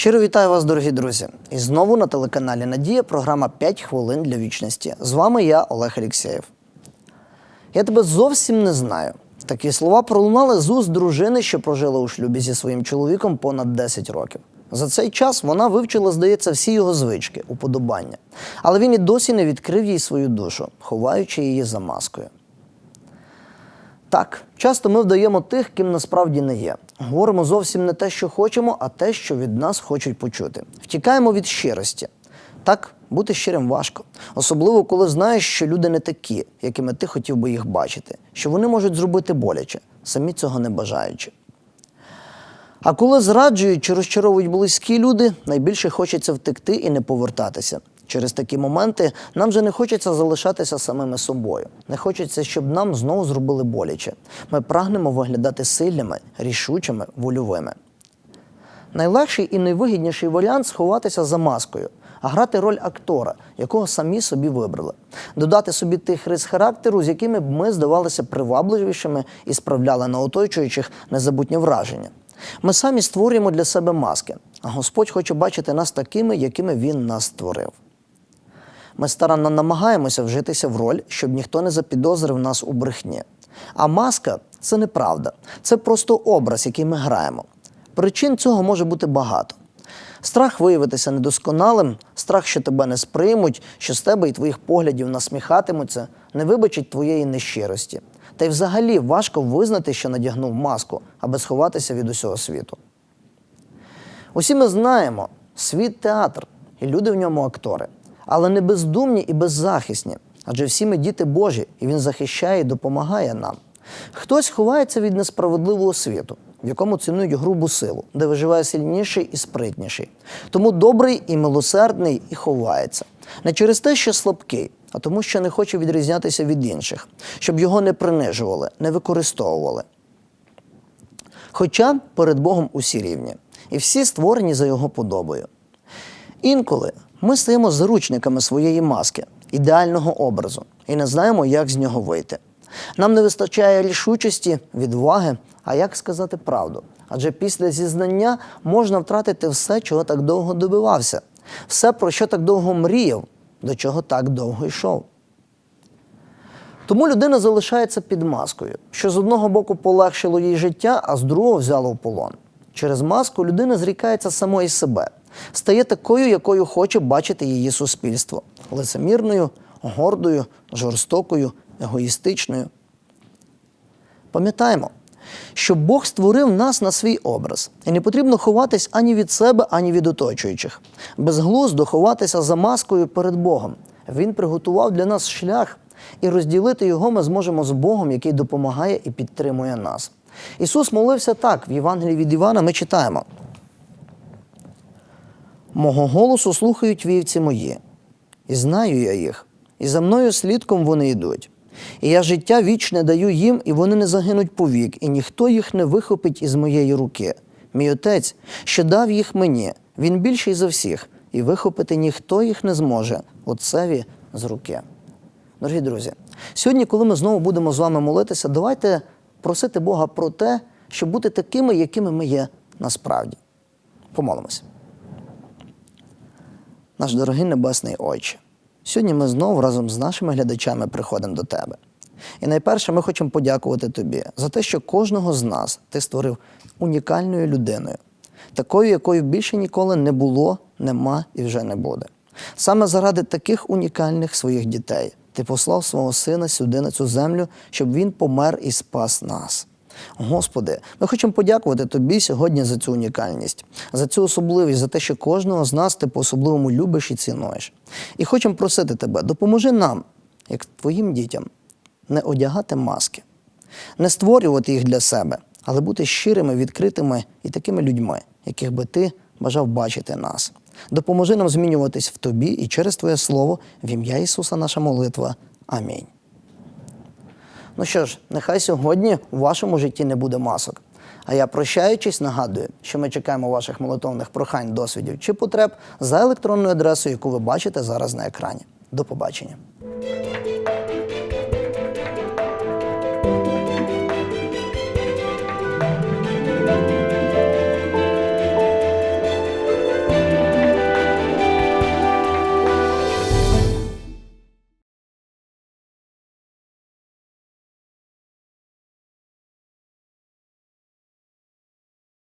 Щиро вітаю вас, дорогі друзі. І знову на телеканалі Надія програма «5 хвилин для вічності. З вами я, Олег Алєксєєв. Я тебе зовсім не знаю. Такі слова пролунали з уст дружини, що прожила у шлюбі зі своїм чоловіком понад 10 років. За цей час вона вивчила, здається, всі його звички, уподобання. Але він і досі не відкрив їй свою душу, ховаючи її за маскою. Так, часто ми вдаємо тих, ким насправді не є. Говоримо зовсім не те, що хочемо, а те, що від нас хочуть почути. Втікаємо від щирості. Так, бути щирим важко. Особливо, коли знаєш, що люди не такі, якими ти хотів би їх бачити, що вони можуть зробити боляче, самі цього не бажаючи. А коли зраджують чи розчаровують близькі люди, найбільше хочеться втекти і не повертатися. Через такі моменти нам вже не хочеться залишатися самими собою. Не хочеться, щоб нам знову зробили боляче. Ми прагнемо виглядати сильними, рішучими, вольовими. Найлегший і найвигідніший варіант сховатися за маскою, а грати роль актора, якого самі собі вибрали, додати собі тих рис характеру, з якими б ми здавалися привабливішими і справляли на оточуючих незабутнє враження. Ми самі створюємо для себе маски, а Господь хоче бачити нас такими, якими Він нас створив. Ми старанно намагаємося вжитися в роль, щоб ніхто не запідозрив нас у брехні. А маска це неправда, це просто образ, який ми граємо. Причин цього може бути багато. Страх виявитися недосконалим, страх, що тебе не сприймуть, що з тебе і твоїх поглядів насміхатимуться, не вибачить твоєї нещирості. Та й взагалі важко визнати, що надягнув маску, аби сховатися від усього світу. Усі ми знаємо, світ театр, і люди в ньому актори, але не бездумні і беззахисні. Адже всі ми діти Божі, і Він захищає і допомагає нам. Хтось ховається від несправедливого світу, в якому цінують грубу силу, де виживає сильніший і спритніший. Тому добрий і милосердний і ховається. Не через те, що слабкий, а тому, що не хоче відрізнятися від інших, щоб його не принижували, не використовували. Хоча перед Богом усі рівні, і всі створені за його подобою. Інколи ми стаємо заручниками своєї маски, ідеального образу, і не знаємо, як з нього вийти. Нам не вистачає рішучості, відваги, а як сказати правду? Адже після зізнання можна втратити все, чого так довго добивався, все, про що так довго мріяв, до чого так довго йшов. Тому людина залишається під маскою, що з одного боку полегшило їй життя, а з другого взяло в полон. Через маску людина зрікається самої себе, стає такою, якою хоче бачити її суспільство лицемірною, гордою, жорстокою, егоїстичною. Пам'ятаємо, що Бог створив нас на свій образ, і не потрібно ховатись ані від себе, ані від оточуючих. Безглуздо ховатися за маскою перед Богом. Він приготував для нас шлях, і розділити його ми зможемо з Богом, який допомагає і підтримує нас. Ісус молився так. В Євангелії від Івана ми читаємо: Мого голосу слухають вівці мої, і знаю я їх, і за мною слідком вони йдуть. І я життя вічне даю їм, і вони не загинуть повік, і ніхто їх не вихопить із моєї руки. Мій отець, що дав їх мені, він більший за всіх, і вихопити ніхто їх не зможе отцеві з руки. Дорогі друзі, сьогодні, коли ми знову будемо з вами молитися, давайте просити Бога про те, щоб бути такими, якими ми є насправді. Помолимося. Наш дорогий Небесний Отче, сьогодні ми знову разом з нашими глядачами приходимо до Тебе. І найперше ми хочемо подякувати Тобі за те, що кожного з нас ти створив унікальною людиною, такою, якою більше ніколи не було, нема і вже не буде. Саме заради таких унікальних своїх дітей ти послав свого сина сюди на цю землю, щоб він помер і спас нас. Господи, ми хочемо подякувати Тобі сьогодні за цю унікальність, за цю особливість, за те, що кожного з нас ти по-особливому любиш і цінуєш. І хочемо просити Тебе, допоможи нам, як Твоїм дітям, не одягати маски, не створювати їх для себе, але бути щирими, відкритими і такими людьми, яких би ти бажав бачити нас. Допоможи нам змінюватись в Тобі і через Твоє Слово в ім'я Ісуса наша молитва. Амінь. Ну що ж, нехай сьогодні у вашому житті не буде масок. А я прощаючись, нагадую, що ми чекаємо ваших молитовних прохань, досвідів чи потреб за електронною адресою, яку ви бачите зараз на екрані. До побачення.